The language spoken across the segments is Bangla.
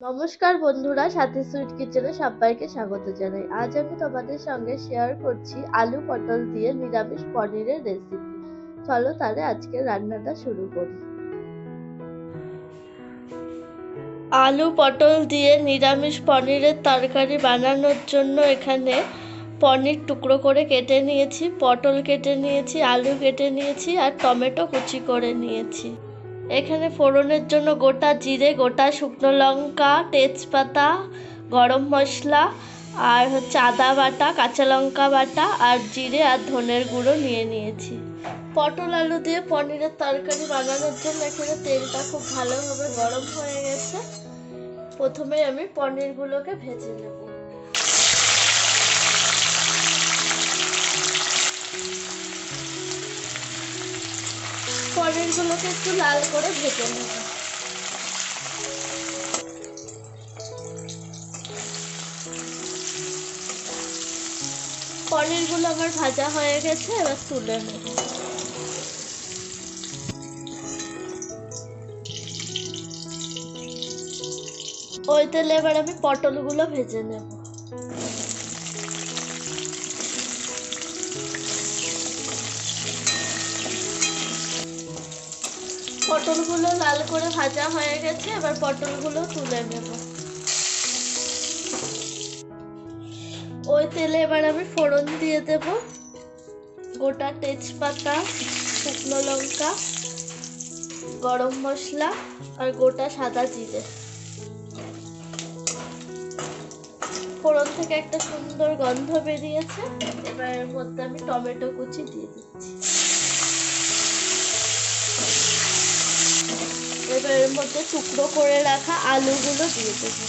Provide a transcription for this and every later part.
নমস্কার বন্ধুরা, সাথে সুইট কিচেনে সবাইকে স্বাগত জানাই। আজ আমি তোমাদের সঙ্গে শেয়ার করছি আলু পটল দিয়ে নিরামিষ পনিরের রেসিপি চলো তাহলে আজকে রান্নাটা শুরু করি। আলু পটল দিয়ে নিরামিষ পনিরের তরকারি বানানোর জন্য এখানে পনির টুকরো করে কেটে নিয়েছি, পটল কেটে নিয়েছি, আলু কেটে নিয়েছি আর টমেটো কুচি করে নিয়েছি। এখানে ফোড়নের জন্য গোটা জিরে, গোটা শুকনো লঙ্কা, তেজপাতা, গরম মশলা, আর হচ্ছে আদা বাটা, কাঁচা লঙ্কা বাটা, আর জিরে আর ধনের গুঁড়ো নিয়ে নিয়েছি। পটল আলু দিয়ে পনিরের তরকারি বানানোর জন্য এখানে তেলটা খুব ভালোভাবে গরম হয়ে গেছে। প্রথমে আমি পনিরগুলোকে ভেজে নেব। পনিরগুলোকে একটু লাল করে ভেজে নেব। পনিরগুলো আমার ভাজা হয়ে গেছে, এবার তুলে নেব। ওই তেলে এবার আমি পটলগুলো ভেজে নেব। পটলগুলো লাল করে ভাজা হয়ে গেছে, এবার পটলগুলো তুলে নেব। ওই তেলে এবার আমি ফোড়ন দিয়ে দেব। গোটা তেজপাতা, শুকনো লঙ্কা, গরম মশলা আর গোটা সাদা জিরে। ফোড়ন থেকে একটা সুন্দর গন্ধ বেরিয়েছে। এবার এর মধ্যে আমি টমেটো কুচি দিয়ে দিচ্ছি। এবার এর মধ্যে টুকরো করে রাখা আলুগুলো দিয়ে দেবো।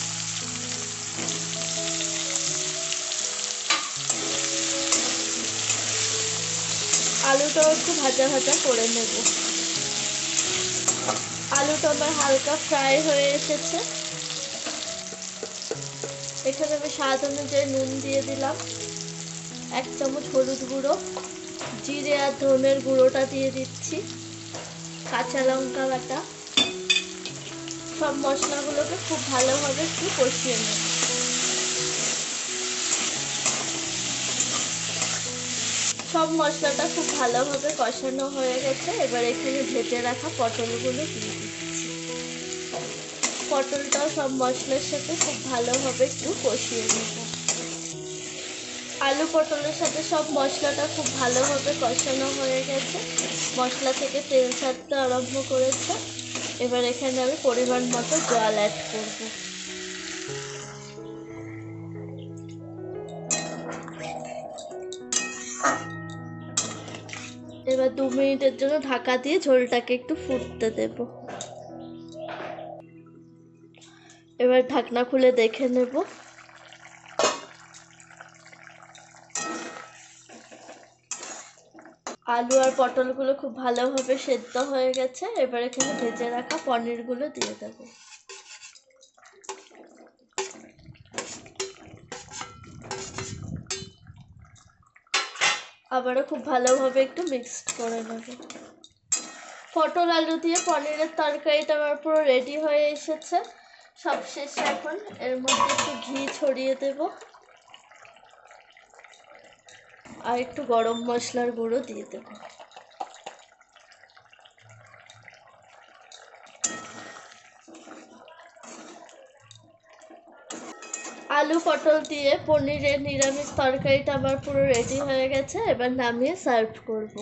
আলুটাও একটু ভাজা ভাজা করে নেব। আলুটা আমার হালকা ফ্রাই হয়ে এসেছে। এখানে আমি স্বাদ অনুযায়ী নুন দিয়ে দিলাম। এক চামচ হলুদ গুঁড়ো, জিরে আর ধনের গুঁড়োটা দিয়ে দিচ্ছি। কাঁচা লঙ্কা বাটা। সব মশলাগুলোকে খুব ভালোভাবে একটু কষিয়ে নেব। সব মশলাটা খুব ভালোভাবে কষানো হয়ে গেছে। এবার এখানে ভেজে রাখা পটলগুলো দিয়ে দিচ্ছি। পটলটাও সব মশলার সাথে খুব ভালোভাবে একটু কষিয়ে নেব। আলু পটলের সাথে সব মশলাটা খুব ভালোভাবে কষানো হয়ে গেছে। মশলা থেকে তেল ছাড়তে আরম্ভ করেছে। এবার এখানে আমি পরিমাণ মতো জল অ্যাড করব। এবার দু মিনিটের জন্য ঢাকা দিয়ে ঝোলটাকে একটু ফুটতে দেব। এবার ঢাকনা খুলে দেখে নেব। আলু আর পটলগুলো খুব ভালোভাবে সেদ্ধ হয়ে গেছে। এবার এখানে ভেজে রাখা পনিরগুলো দিয়ে দেবো। আবারও খুব ভালোভাবে একটু মিক্সড করে নেব। পটল আলু দিয়ে পনিরের তরকারিটা আমার পুরো রেডি হয়ে এসেছে। সবশেষে এখন। এর মধ্যে একটু ঘি ছড়িয়ে দেব। আর একটু গরম মশলার গুঁড়ো দিয়ে দেব। আলু পটল দিয়ে পনিরের নিরামিষ তরকারিটা আমার পুরো রেডি হয়ে গেছে, এবার নামিয়ে সার্ভ করব।